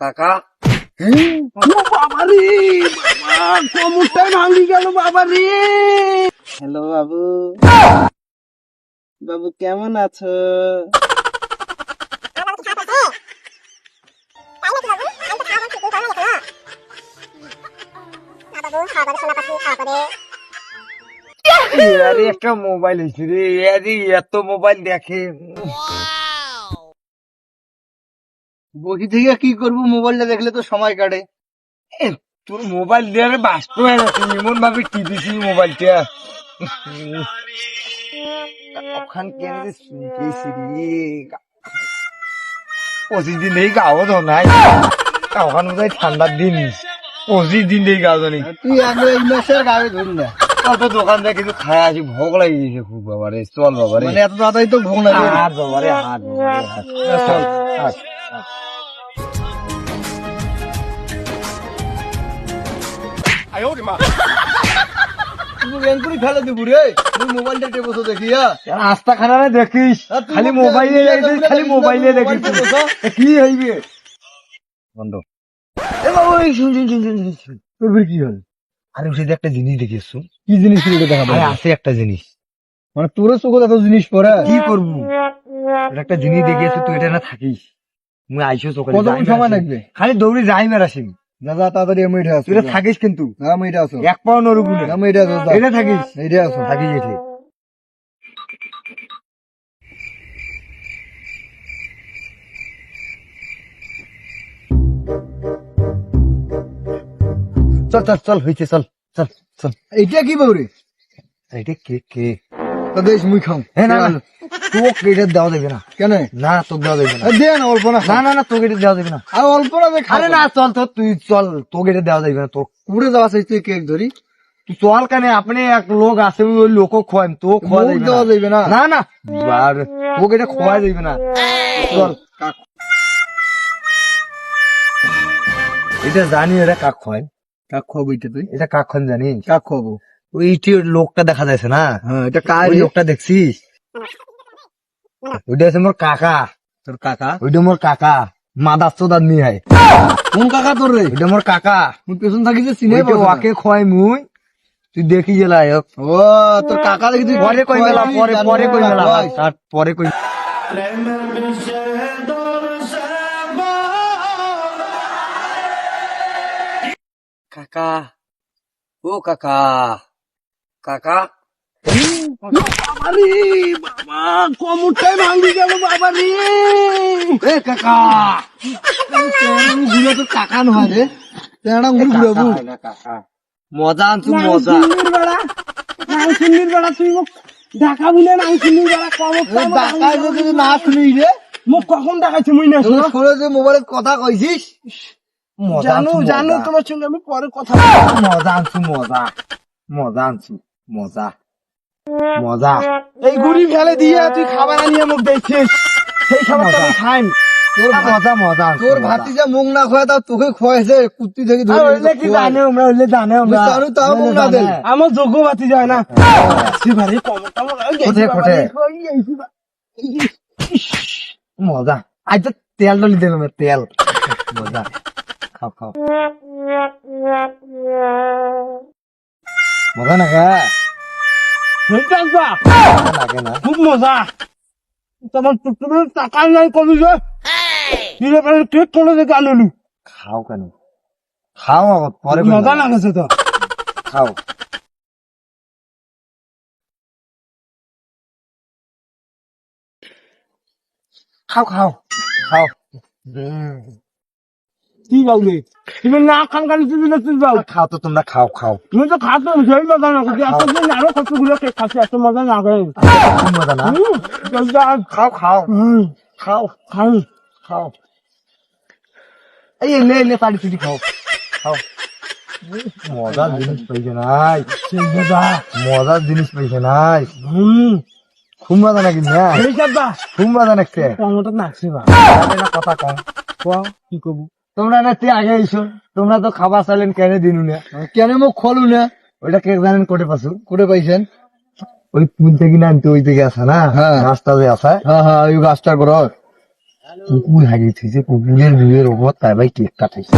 কাকা। বাবারে বাবা কোমরটাই ভাঙি গেল বাবারে। হ্যালো বাবু। বাবু কেমন আছো? একটা মোবাইল এত মোবাইল দেখে। বসি থেকে কি করব? মোবাইলটা দেখলে তো সময় কাটে। তোর মোবাইল দিয়ে বাস্ত হয়ে গেছে এমন ভাবে টিপিছি মোবাইলটা ওখান কেন শুনতেছি পঁচিশ দিন এই গাও তো নাই। ওখানে বোধহয় ঠান্ডার দিন। পঁচিশ দিন এই গাও নেই। তুই আগে এই মাসের ধরি না? অত দোকান থেকে কিছু খাই আসি ভোগ লাগিয়ে দিয়েছে খুব বাবারে। চল বাবারে। মানে এত তাড়াতাড়ি তো ভোগ লাগে হাট বাবারে হাট বাবারে হাট চল হাট ফেলে দিব রে। তুই মোবাইলটা টেপো দেখিয়া রাস্তা খানা দেখিস। খালি মোবাইলে একটা খালি মোবাইলে দেখিস। মোবাইলটা দেখো। এ কি হইবে? বন্ধ। এ বাবু শুন শুন শুন শুন শুন, শুন। তোর বের কি হল? আরে ওই একটা জিনিস দেখিস কি জিনিস দেখা আরে আছে একটা জিনিস। মানে তোর চোখে এত জিনিস পরে কি করব? একটা জিনিস দেখিয়েছে তুই এটা না থাকিস। মুই আইসো চোখে কতক্ষণ সময় লাগবে? খালি দৌড়ি যাই মেরা যা তাড়াতাড়ি আমি এটা আছো এটা থাকিস কিন্তু। আমি এটা আছো। এক পাও নরু গুনে আমি এটা আছো এটা থাকিস। এটা আছো। থাকিস এঠে চল চল চল হয়েছে চল চল চল। এইটা কি বউরে এটা কে কে? তো দেশ মুই খাও। হ্যাঁ না। তোকে এটা দেওয়া যাবে না। কেন? না তোকে দেওয়া যাবে না। দে না অল্প না। না না না তোকে এটা দেওয়া যাবে না। আর অল্প না আরে না চল তো তুই চল তোকে এটা দেওয়া যাবে না। তো উড়ে যাওয়া চাই তুই কেক ধরি। তুই চল কেন আপনি এক লোক আছে ওই লোক খোয়ান তো খোয়া দেওয়া না না। না না আর তোকে এটা খোয়া যাবে না। চল এটা জানি এটা কাক খোয়াই কাক খাব এটা তুই? এটা কাক খান জানি কাক খাব ওইটি ওই লোকটা দেখা যাচ্ছে না? হ্যাঁ এটা কার লোকটা দেখছিস? ওইটা আছে মোর কাকা। তোর কাকা? ওইটা মোর কাকা। মাদার চোদার হয় কোন কাকা তোর রে? ওইটা মোর কাকা। মুই পেছন থাকি যে চিনে ওকে খোয়াই মুই। তুই দেখি লায়ক। ও তোর কাকা দেখি তুই পরে কই মেলা পরে পরে কই মেলা। আর পরে কই কাকা। ও কাকা। কাকা। আরে বাবা কমরটাই ভাঙি গেল বাবা রে এ কাকা গুলো তো কাকা নয় রে তেড়া গুলো ঘুরাবো কাকা মজা আনছু মজা সুন্দর বেড়া নাম সুন্দর বেড়া তুই মোক ঢাকা বুলে নাম বেড়া কমর ঢাকা যদি না শুনি রে মোক কখন দেখাইছি মুই না শুনে যে মোবাইলে কথা কইছিস জানো জানো তোমার সঙ্গে আমি পরে কথা মজা আনছু মজা মজা আনছু, মজা। মজা। এই গুড়ি ফেলে দিয়ে তুই খাবার আনিয়ে মোক দেখছিস। সেই খাবারটা আমি খাইম তোর মজা মজা তোর ভাতিজা মুখ না খোয়া তাও তোকে খোয়াইছে কুত্তি থেকে ধরে কি জানে আমরা ওইলে জানে আমরা জানো তাও মুখ না দে আমার যোগ্য ভাতি যায় না। সেবারে কোথায়, কোথায়? মজা। আজ তো তেল ডলি দিলাম তেল। মজা। খাও খাও। মজা না না খুব মজা। তোমার তোমার টাকা নাই কবি যে দিলে পরে ঠিক করে দেখে আনলু খাও কেন? খাও আগত পরে মজা লাগেছে তো। খাও। খাও খাও। খাও। কি বলবি? তুমি না খান খালি তুমি না তুই বল। খাও তো তোমরা খাও খাও। তুমি তো খাতে সেই মজা না করছি এত দিন আরও কতগুলো কেক খাচ্ছি এত মজা না করে। মজা না। খাও খাও। খাও। খাই খাও। এই নে নে পানি চুটি খাও। খাও। মজার জিনিস পাইছে নাই। মজার জিনিস পাইছে নাই। হুম। খুব মজা নাকি না? খুব মজা নাকছে কথা কম। কি করব তোমরা না তুই আগে আইসো তোমরা তো খাবার চাইলেন কেন দিনু না। কেন মুখ খোলু না। ওইটা কে জানেন কোটে পাশু কোটে পাইছেন? ওই পুল থেকে না আনতে ওই থেকে আসা না? হ্যাঁ। রাস্তা যে আসা হ্যাঁ হ্যাঁ ওই গাছটা ঘর। কুকুর হারিয়ে থেকে কুকুরের ভিড়ের ওপর তাই ভাই কেক কাটাইছে